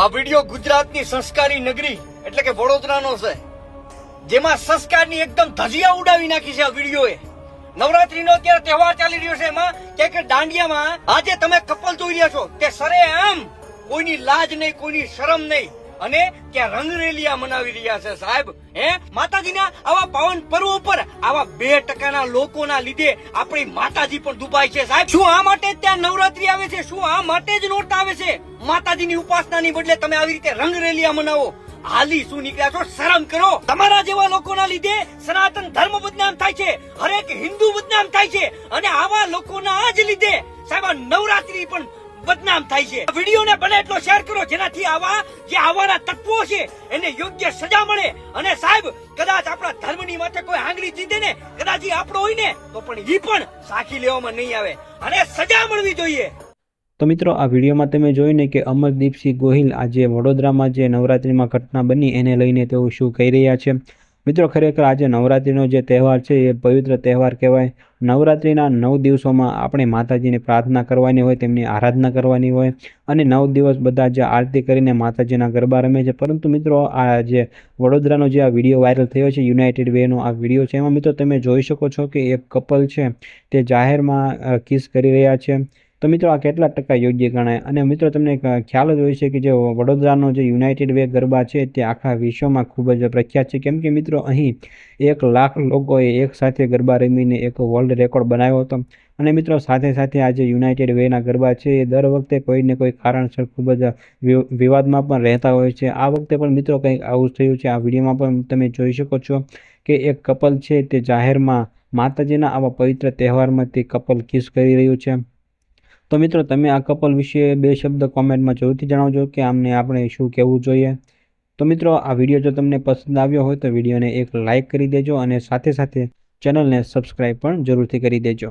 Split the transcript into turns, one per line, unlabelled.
આ વીડિયો ગુજરાતની સંસ્કારી નગરી, એટલે કે વડોદરાનો છે. જેમાં સંસ્કારની એકદમ ધજિયા ઉડાવી નાખી છે આ વિડીયોએ. નવરાત્રીનો અત્યારે તહેવાર ચાલી રહ્યો છે એમાં. કે કે દાંડિયામાં આજે તમે કપલ જોઈ રહ્યા છો. તે સરે આમ કોઈની લાજ નહીં, કોઈની શરમ નહીં. અને ત્યાં રંગરેલિયા મનાવી રહ્યા છે સાહેબ, હે? માતાજીના આવા પાવન પર્વ ઉપર આવા બે ટકાના લોકોના લીધે આપણી માતાજી પણ દુભાય છે સાહેબ. શું આ માટે ત્યાં નવરાત્રી આવે છે? શું આ માટે જ નોરતા આવે છે? માતાજીની ઉપાસનાની બદલે તમે આવી રીતે રંગરેલિયા મનાવો. હાલી શું નીકળ્યા છો? શરમ કરો. તમારા જેવા લોકોના લીધે સનાતન ધર્મ બદનામ થાય છે. હરેક હિન્દુ બદનામ થાય છે. અને આવા લોકોના જ લીધે સાહેબ નવરાત્રી પણ બદનામ થાય છે. વીડિયો વિડીયોને બને એટલો શેર કરો જેનાથી આવા જે આવાના તત્વો છે, એને યોગ્ય સજા મળે. અને સાહેબ, કદાચ આપણા ધર્મની માથે કોઈ આંગળી જીતે ને, કદાચ આપણો હોય ને, તો પણ ઈ પણ સાખી લેવામાં નહીં આવે. અને સજા મળવી જોઈએ.
તો મિત્રો, આ વિડીયોમાં તમે જોઈને કે અમરદીપસિંહ ગોહિલ આજે વડોદરામાં જે નવરાત્રિમાં ઘટના બની, એને લઈને તેઓ શું કહી રહ્યા છે? મિત્રો, ખરેખર આજે નવરાત્રિનો જે તહેવાર છે, એ પવિત્ર તહેવાર કહેવાય. નવરાત્રિના નવ દિવસોમાં આપણે માતાજીને પ્રાર્થના કરવાની હોય, તેમની આરાધના કરવાની હોય અને નવ દિવસ બધા જે આરતી કરીને માતાજીના ગરબા રમે છે. પરંતુ મિત્રો, આ જે વડોદરાનો જે આ વીડિયો વાયરલ થયો છે, યુનાઇટેડ વેનો આ વીડિયો છે, એમાં મિત્રો તમે જોઈ શકો છો કે એક કપલ છે, તે જાહેરમાં કિસ કરી રહ્યા છે. તો મિત્રો આ કેટલા ટકા યોગ્ય ગણાય? અને મિત્રો તમને ખ્યાલ જ હોય છે કે જે વડોદરાનો જે યુનાઇટેડ વે ગરબા છે તે આખા વિશ્વમાં ખૂબ જ પ્રખ્યાત છે. કેમ કે મિત્રો અહીં એક લાખ લોકોએ એક સાથે ગરબા રમીને એક વર્લ્ડ રેકોર્ડ બનાવ્યો હતો. અને મિત્રો સાથે સાથે આ જે યુનાઇટેડ વેના ગરબા છે એ દર વખતે કોઈને કોઈ કારણસર ખૂબ જ વિવાદમાં પણ રહેતા હોય છે. આ વખતે પણ મિત્રો કંઈક આવું થયું છે. આ વિડીયોમાં પણ તમે જોઈ શકો છો કે એક કપલ છે તે જાહેરમાં માતાજીના આવા પવિત્ર તહેવારમાં તે કપલ કિસ કરી રહ્યું છે. તો મિત્રો, તમે આ કપલ વિશે બે શબ્દ કોમેન્ટમાં જરૂરથી જણાવજો કે આમને આપણે શું કહેવું જોઈએ. તો મિત્રો, આ વીડિયો જો તમને પસંદ આવ્યો હોય તો વિડીયોને એક લાઇક કરી દેજો અને સાથે સાથે ચેનલને સબસ્ક્રાઈબ પણ જરૂરથી કરી દેજો.